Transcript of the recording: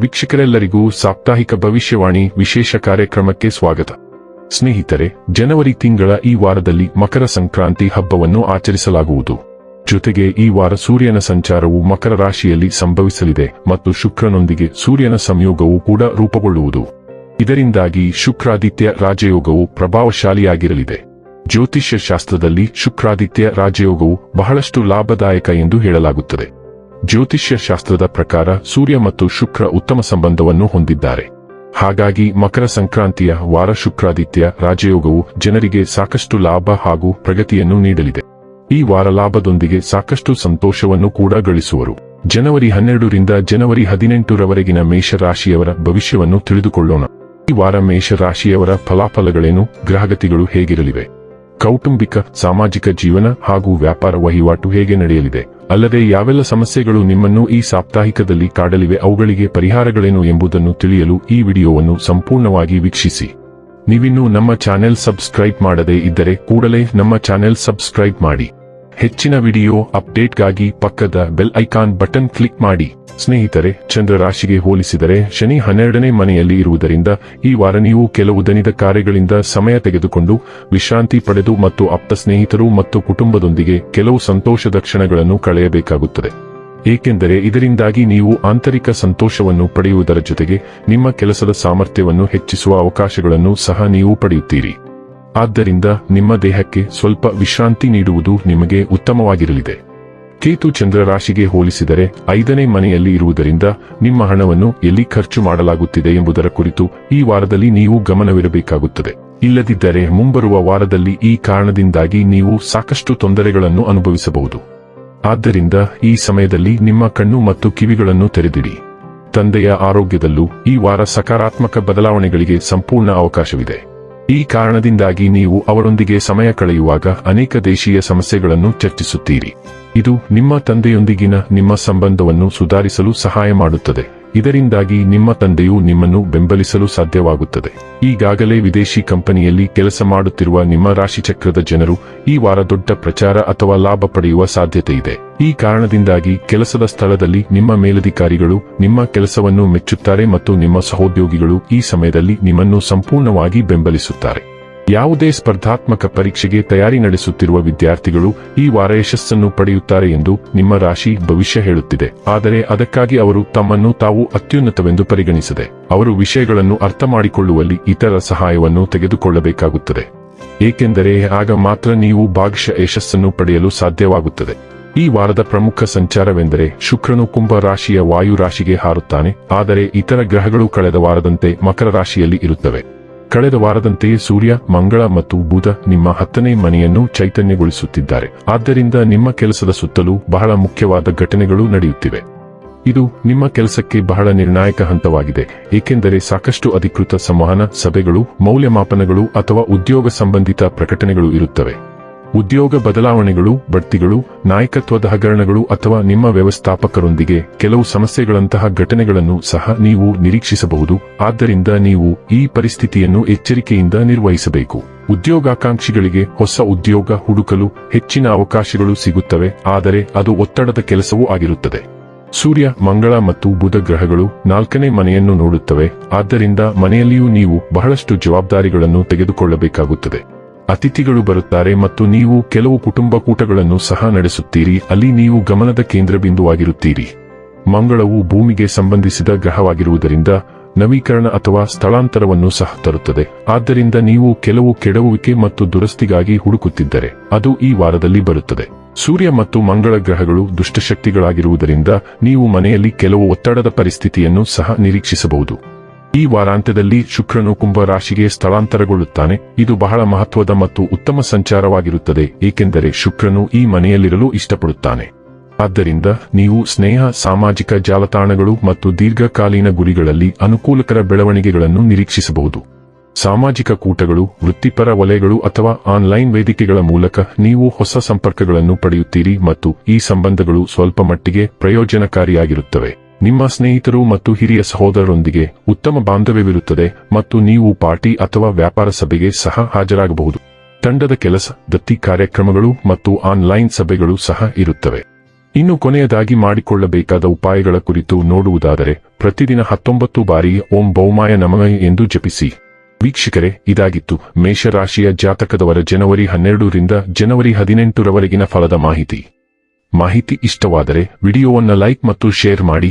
ವೀಕ್ಷಕರೆಲ್ಲರಿಗೂ ಸಾಪ್ತಾಹಿಕ ಭವಿಷ್ಯವಾಣಿ ವಿಶೇಷ ಕಾರ್ಯಕ್ರಮಕ್ಕೆ ಸ್ವಾಗತ. ಸ್ನೇಹಿತರೆ, ಜನವರಿ ತಿಂಗಳ ಈ ವಾರದಲ್ಲಿ ಮಕರ ಸಂಕ್ರಾಂತಿ ಹಬ್ಬವನ್ನು ಆಚರಿಸಲಾಗುವುದು. ಜೊತೆಗೆ ಈ ವಾರ ಸೂರ್ಯನ ಸಂಚಾರವು ಮಕರ ರಾಶಿಯಲ್ಲಿ ಸಂಭವಿಸಲಿದೆ ಮತ್ತು ಶುಕ್ರನೊಂದಿಗೆ ಸೂರ್ಯನ ಸಂಯೋಗವು ಕೂಡ ರೂಪುಗೊಳ್ಳುವುದು. ಇದರಿಂದಾಗಿ ಶುಕ್ರಾದಿತ್ಯ ರಾಜಯೋಗವು ಪ್ರಭಾವಶಾಲಿಯಾಗಿರಲಿದೆ. ಜ್ಯೋತಿಷ್ಯ ಶಾಸ್ತ್ರದಲ್ಲಿ ಶುಕ್ರಾದಿತ್ಯ ರಾಜಯೋಗವು ಬಹಳಷ್ಟು ಲಾಭದಾಯಕ ಎಂದು ಹೇಳಲಾಗುತ್ತದೆ. ಜ್ಯೋತಿಷ್ಯ ಶಾಸ್ತ್ರದ ಪ್ರಕಾರ ಸೂರ್ಯ ಮತ್ತು ಶುಕ್ರ ಉತ್ತಮ ಸಂಬಂಧವನ್ನು ಹೊಂದಿದ್ದಾರೆ. ಹಾಗಾಗಿ ಮಕರ ಸಂಕ್ರಾಂತಿಯ ವಾರ ಶುಕ್ರಾದಿತ್ಯ ರಾಜಯೋಗವು ಜನರಿಗೆ ಸಾಕಷ್ಟು ಲಾಭ ಹಾಗೂ ಪ್ರಗತಿಯನ್ನು ನೀಡಲಿದೆ. ಈ ವಾರ ಲಾಭದೊಂದಿಗೆ ಸಾಕಷ್ಟು ಸಂತೋಷವನ್ನು ಕೂಡ ಗಳಿಸುವರು. ಜನವರಿ ಹನ್ನೆರಡರಿಂದ ಜನವರಿ ಹದಿನೆಂಟರವರೆಗಿನ ಮೇಷರಾಶಿಯವರ ಭವಿಷ್ಯವನ್ನು ತಿಳಿದುಕೊಳ್ಳೋಣ. ಈ ವಾರ ಮೇಷರಾಶಿಯವರ ಫಲಾಫಲಗಳೇನು, ಗ್ರಹಗತಿಗಳು ಹೇಗಿರಲಿವೆ? ಕೌಟುಂಬಿಕ, ಸಾಮಾಜಿಕ ಜೀವನ ಹಾಗೂ ವ್ಯಾಪಾರ ವಹಿವಾಟು ಹೇಗೆ ನಡೆಯಲಿದೆ? ಅಲ್ಲದೆ ಯಾವೆಲ್ಲ ಸಮಸ್ಯೆಗಳು ನಿಮ್ಮನ್ನು ಈ ಸಾಪ್ತಾಹಿಕದಲ್ಲಿ ಕಾಡಲಿವೆ ಅವುಗಳಿಗೆ ಪರಿಹಾರಗಳೇನು ಎಂಬುದನ್ನು ತಿಳಿಯಲು ಈ ವಿಡಿಯೋವನ್ನು ಸಂಪೂರ್ಣವಾಗಿ ವೀಕ್ಷಿಸಿ. ನೀವಿನ್ನೂ ನಮ್ಮ ಚಾನೆಲ್ ಸಬ್ಸ್ಕ್ರೈಬ್ ಮಾಡದೇ ಇದ್ದರೆ ಕೂಡಲೇ ನಮ್ಮ ಚಾನೆಲ್ ಸಬ್ಸ್ಕ್ರೈಬ್ ಮಾಡಿ. ಹೆಚ್ಚಿನ ವಿಡಿಯೋ ಅಪ್ಡೇಟ್ಗಾಗಿ ಪಕ್ಕದ ಬೆಲ್ ಐಕಾನ್ ಬಟನ್ ಕ್ಲಿಕ್ ಮಾಡಿ. ಸ್ನೇಹಿತರೆ ಚಂದ್ರ ರಾಶಿಗೆ ಹೋಲಿಸಿದರೆ ಶನಿ ಹನ್ನೆರಡನೇ ಮನೆಯಲ್ಲಿ ಇರುವುದರಿಂದ ಈ ವಾರ ನೀವು ಕೆಲವು ದನಿದ ಕಾರ್ಯಗಳಿಂದ ಸಮಯ ತೆಗೆದುಕೊಂಡು ವಿಶ್ರಾಂತಿ ಪಡೆದು ಮತ್ತು ಆಪ್ತ ಸ್ನೇಹಿತರು ಮತ್ತು ಕುಟುಂಬದೊಂದಿಗೆ ಕೆಲವು ಸಂತೋಷದ ಕ್ಷಣಗಳನ್ನು ಕಳೆಯಬೇಕಾಗುತ್ತದೆ. ಏಕೆಂದರೆ ಇದರಿಂದಾಗಿ ನೀವು ಆಂತರಿಕ ಸಂತೋಷವನ್ನು ಪಡೆಯುವುದರ ಜೊತೆಗೆ ನಿಮ್ಮ ಕೆಲಸದ ಸಾಮರ್ಥ್ಯವನ್ನು ಹೆಚ್ಚಿಸುವ ಅವಕಾಶಗಳನ್ನು ಸಹ ನೀವು ಪಡೆಯುತ್ತೀರಿ. ಆದ್ದರಿಂದ ನಿಮ್ಮ ದೇಹಕ್ಕೆ ಸ್ವಲ್ಪ ವಿಶ್ರಾಂತಿ ನೀಡುವುದು ನಿಮಗೆ ಉತ್ತಮವಾಗಿರಲಿದೆ. ಕೇತು ಚಂದ್ರ ರಾಶಿಗೆ ಹೋಲಿಸಿದರೆ ಐದನೇ ಮನೆಯಲ್ಲಿ ಇರುವುದರಿಂದ ನಿಮ್ಮ ಹಣವನ್ನು ಎಲ್ಲಿ ಖರ್ಚು ಮಾಡಲಾಗುತ್ತಿದೆ ಎಂಬುದರ ಕುರಿತು ಈ ವಾರದಲ್ಲಿ ನೀವು ಗಮನವಿರಬೇಕಾಗುತ್ತದೆ. ಇಲ್ಲದಿದ್ದರೆ ಮುಂಬರುವ ವಾರದಲ್ಲಿ ಈ ಕಾರಣದಿಂದಾಗಿ ನೀವು ಸಾಕಷ್ಟು ತೊಂದರೆಗಳನ್ನು ಅನುಭವಿಸಬಹುದು. ಆದ್ದರಿಂದ ಈ ಸಮಯದಲ್ಲಿ ನಿಮ್ಮ ಕಣ್ಣು ಮತ್ತು ಕಿವಿಗಳನ್ನು ತೆರೆದಿಡಿ. ತಂದೆಯ ಆರೋಗ್ಯದಲ್ಲೂ ಈ ವಾರ ಸಕಾರಾತ್ಮಕ ಬದಲಾವಣೆಗಳಿಗೆ ಸಂಪೂರ್ಣ ಅವಕಾಶವಿದೆ. ಈ ಕಾರಣದಿಂದಾಗಿ ನೀವು ಅವರೊಂದಿಗೆ ಸಮಯ ಕಳೆಯುವಾಗ ಅನೇಕ ದೇಶೀಯ ಸಮಸ್ಯೆಗಳನ್ನು ಚರ್ಚಿಸುತ್ತೀರಿ. ಇದು ನಿಮ್ಮ ತಂದೆಯೊಂದಿಗಿನ ನಿಮ್ಮ ಸಂಬಂಧವನ್ನು ಸುಧಾರಿಸಲು ಸಹಾಯ ಮಾಡುತ್ತದೆ. ಇದರಿಂದಾಗಿ ನಿಮ್ಮ ತಂದೆಯು ನಿಮ್ಮನ್ನು ಬೆಂಬಲಿಸಲು ಸಾಧ್ಯವಾಗುತ್ತದೆ. ಈಗಾಗಲೇ ವಿದೇಶಿ ಕಂಪನಿಯಲ್ಲಿ ಕೆಲಸ ಮಾಡುತ್ತಿರುವ ನಿಮ್ಮ ರಾಶಿಚಕ್ರದ ಜನರು ಈ ವಾರ ದೊಡ್ಡ ಪ್ರಚಾರ ಅಥವಾ ಲಾಭ ಪಡೆಯುವ ಸಾಧ್ಯತೆ ಇದೆ. ಈ ಕಾರಣದಿಂದಾಗಿ ಕೆಲಸದ ಸ್ಥಳದಲ್ಲಿ ನಿಮ್ಮ ಮೇಲಧಿಕಾರಿಗಳು ನಿಮ್ಮ ಕೆಲಸವನ್ನು ಮೆಚ್ಚುತ್ತಾರೆ ಮತ್ತು ನಿಮ್ಮ ಸಹೋದ್ಯೋಗಿಗಳು ಈ ಸಮಯದಲ್ಲಿ ನಿಮ್ಮನ್ನು ಸಂಪೂರ್ಣವಾಗಿ ಬೆಂಬಲಿಸುತ್ತಾರೆ. ಯಾವುದೇ ಸ್ಪರ್ಧಾತ್ಮಕ ಪರೀಕ್ಷೆಗೆ ತಯಾರಿ ನಡೆಸುತ್ತಿರುವ ವಿದ್ಯಾರ್ಥಿಗಳು ಈ ವಾರ ಯಶಸ್ಸನ್ನು ಪಡೆಯುತ್ತಾರೆ ಎಂದು ನಿಮ್ಮ ರಾಶಿ ಭವಿಷ್ಯ ಹೇಳುತ್ತಿದೆ. ಆದರೆ ಅದಕ್ಕಾಗಿ ಅವರು ತಮ್ಮನ್ನು ತಾವು ಅತ್ಯುನ್ನತವೆಂದು ಪರಿಗಣಿಸದೆ, ಅವರು ವಿಷಯಗಳನ್ನು ಅರ್ಥ ಮಾಡಿಕೊಳ್ಳುವಲ್ಲಿ ಇತರ ಸಹಾಯವನ್ನು ತೆಗೆದುಕೊಳ್ಳಬೇಕಾಗುತ್ತದೆ. ಏಕೆಂದರೆ ಆಗ ಮಾತ್ರ ನೀವು ಭಾಗಶಃ ಯಶಸ್ಸನ್ನು ಪಡೆಯಲು ಸಾಧ್ಯವಾಗುತ್ತದೆ. ಈ ವಾರದ ಪ್ರಮುಖ ಸಂಚಾರವೆಂದರೆ ಶುಕ್ರನು ಕುಂಭ ರಾಶಿಯ ವಾಯು ರಾಶಿಗೆ ಹಾರುತ್ತಾನೆ, ಆದರೆ ಇತರ ಗ್ರಹಗಳು ಕಳೆದ ವಾರದಂತೆ ಮಕರ ರಾಶಿಯಲ್ಲಿ ಇರುತ್ತವೆ. ಕಳೆದ ವಾರದಂತೆಯೇ ಸೂರ್ಯ, ಮಂಗಳ ಮತ್ತು ಬುಧ ನಿಮ್ಮ ಹತ್ತನೇ ಮನೆಯನ್ನು ಚೈತನ್ಯಗೊಳಿಸುತ್ತಿದ್ದಾರೆ. ಆದ್ದರಿಂದ ನಿಮ್ಮ ಕೆಲಸದ ಸುತ್ತಲೂ ಬಹಳ ಮುಖ್ಯವಾದ ಘಟನೆಗಳು ನಡೆಯುತ್ತಿವೆ. ಇದು ನಿಮ್ಮ ಕೆಲಸಕ್ಕೆ ಬಹಳ ನಿರ್ಣಾಯಕ ಹಂತವಾಗಿದೆ, ಏಕೆಂದರೆ ಸಾಕಷ್ಟು ಅಧಿಕೃತ ಸಂವಹನ ಸಭೆಗಳು, ಮೌಲ್ಯಮಾಪನಗಳು ಅಥವಾ ಉದ್ಯೋಗ ಸಂಬಂಧಿತ ಪ್ರಕಟಣೆಗಳು ಇರುತ್ತವೆ. ಉದ್ಯೋಗ ಬದಲಾವಣೆಗಳು, ಬಡ್ತಿಗಳು, ನಾಯಕತ್ವದ ಹಗರಣಗಳು ಅಥವಾ ನಿಮ್ಮ ವ್ಯವಸ್ಥಾಪಕರೊಂದಿಗೆ ಕೆಲವು ಸಮಸ್ಯೆಗಳಂತಹ ಘಟನೆಗಳನ್ನು ಸಹ ನೀವು ನಿರೀಕ್ಷಿಸಬಹುದು. ಆದ್ದರಿಂದ ನೀವು ಈ ಪರಿಸ್ಥಿತಿಯನ್ನು ಎಚ್ಚರಿಕೆಯಿಂದ ನಿರ್ವಹಿಸಬೇಕು. ಉದ್ಯೋಗಾಕಾಂಕ್ಷಿಗಳಿಗೆ ಹೊಸ ಉದ್ಯೋಗ ಹುಡುಕಲು ಹೆಚ್ಚಿನ ಅವಕಾಶಗಳು ಸಿಗುತ್ತವೆ, ಆದರೆ ಅದು ಒತ್ತಡದ ಕೆಲಸವೂ ಆಗಿರುತ್ತದೆ. ಸೂರ್ಯ, ಮಂಗಳ ಮತ್ತು ಬುಧ ಗ್ರಹಗಳು ನಾಲ್ಕನೇ ಮನೆಯನ್ನು ನೋಡುತ್ತವೆ, ಆದ್ದರಿಂದ ಮನೆಯಲ್ಲಿಯೂ ನೀವು ಬಹಳಷ್ಟು ಜವಾಬ್ದಾರಿಗಳನ್ನು ತೆಗೆದುಕೊಳ್ಳಬೇಕಾಗುತ್ತದೆ. ಅತಿಥಿಗಳು ಬರುತ್ತಾರೆ ಮತ್ತು ನೀವು ಕೆಲವು ಕುಟುಂಬ ಕೂಟಗಳನ್ನು ಸಹ ನಡೆಸುತ್ತೀರಿ. ಅಲ್ಲಿ ನೀವು ಗಮನದ ಕೇಂದ್ರಬಿಂದುವಾಗಿರುತ್ತೀರಿ. ಮಂಗಳವು ಭೂಮಿಗೆ ಸಂಬಂಧಿಸಿದ ಗ್ರಹವಾಗಿರುವುದರಿಂದ ನವೀಕರಣ ಅಥವಾ ಸ್ಥಳಾಂತರವನ್ನು ಸಹ ತರುತ್ತದೆ. ಆದ್ದರಿಂದ ನೀವು ಕೆಲವು ಕೆಡವುವಿಕೆ ಮತ್ತು ದುರಸ್ತಿಗಾಗಿ ಹುಡುಕುತ್ತಿದ್ದರೆ ಅದು ಈ ವಾರದಲ್ಲಿ ಬರುತ್ತದೆ. ಸೂರ್ಯ ಮತ್ತು ಮಂಗಳ ಗ್ರಹಗಳು ದುಷ್ಟಶಕ್ತಿಗಳಾಗಿರುವುದರಿಂದ ನೀವು ಮನೆಯಲ್ಲಿ ಕೆಲವು ಒತ್ತಡದ ಪರಿಸ್ಥಿತಿಯನ್ನು ಸಹ ನಿರೀಕ್ಷಿಸಬಹುದು. ಈ ವಾರಾಂತ್ಯದಲ್ಲಿ ಶುಕ್ರನು ಕುಂಭ ರಾಶಿಗೆ ಸ್ಥಳಾಂತರಗೊಳ್ಳುತ್ತಾನೆ. ಇದು ಬಹಳ ಮಹತ್ವದ ಮತ್ತು ಉತ್ತಮ ಸಂಚಾರವಾಗಿರುತ್ತದೆ, ಏಕೆಂದರೆ ಶುಕ್ರನು ಈ ಮನೆಯಲ್ಲಿರಲು ಇಷ್ಟಪಡುತ್ತಾನೆ. ಆದ್ದರಿಂದ ನೀವು ಸ್ನೇಹ, ಸಾಮಾಜಿಕ ಜಾಲತಾಣಗಳು ಮತ್ತು ದೀರ್ಘಕಾಲೀನ ಗುರಿಗಳಲ್ಲಿ ಅನುಕೂಲಕರ ಬೆಳವಣಿಗೆಗಳನ್ನು ನಿರೀಕ್ಷಿಸಬಹುದು. ಸಾಮಾಜಿಕ ಕೂಟಗಳು, ವೃತ್ತಿಪರ ವಲಯಗಳು ಅಥವಾ ಆನ್ಲೈನ್ ವೇದಿಕೆಗಳ ಮೂಲಕ ನೀವು ಹೊಸ ಸಂಪರ್ಕಗಳನ್ನು ಪಡೆಯುತ್ತೀರಿ ಮತ್ತು ಈ ಸಂಬಂಧಗಳು ಸ್ವಲ್ಪ ಮಟ್ಟಿಗೆ ಪ್ರಯೋಜನಕಾರಿಯಾಗಿರುತ್ತವೆ. ನಿಮ್ಮ ಸ್ನೇಹಿತರು ಮತ್ತು ಹಿರಿಯ ಸಹೋದರರೊಂದಿಗೆ ಉತ್ತಮ ಬಾಂಧವ್ಯವಿರುತ್ತದೆ ಮತ್ತು ನೀವು ಪಾರ್ಟಿ ಅಥವಾ ವ್ಯಾಪಾರ ಸಭೆಗೆ ಸಹ ಹಾಜರಾಗಬಹುದು. ತಂಡದ ಕೆಲಸ, ದತ್ತಿ ಕಾರ್ಯಕ್ರಮಗಳು ಮತ್ತು ಆನ್ಲೈನ್ ಸಭೆಗಳು ಸಹ ಇರುತ್ತವೆ. ಇನ್ನು ಕೊನೆಯದಾಗಿ ಮಾಡಿಕೊಳ್ಳಬೇಕಾದ ಉಪಾಯಗಳ ಕುರಿತು ನೋಡುವುದಾದರೆ, ಪ್ರತಿದಿನ ಹತ್ತೊಂಬತ್ತು ಬಾರಿ ಓಂ ಬೌಮಾಯ ನಮಃ ಎಂದು ಜಪಿಸಿ. ವೀಕ್ಷಕರೇ, ಇದಾಗಿತ್ತು ಮೇಷರಾಶಿಯ ಜಾತಕದವರ ಜನವರಿ ಹನ್ನೆರಡರಿಂದ ಜನವರಿ ಹದಿನೆಂಟರವರೆಗಿನ ಫಲದ ಮಾಹಿತಿ. ಮಾಹಿತಿ ಇಷ್ಟವಾದರೆ ವಿಡಿಯೋವನ್ನು ಲೈಕ್ ಮತ್ತು ಶೇರ್ ಮಾಡಿ.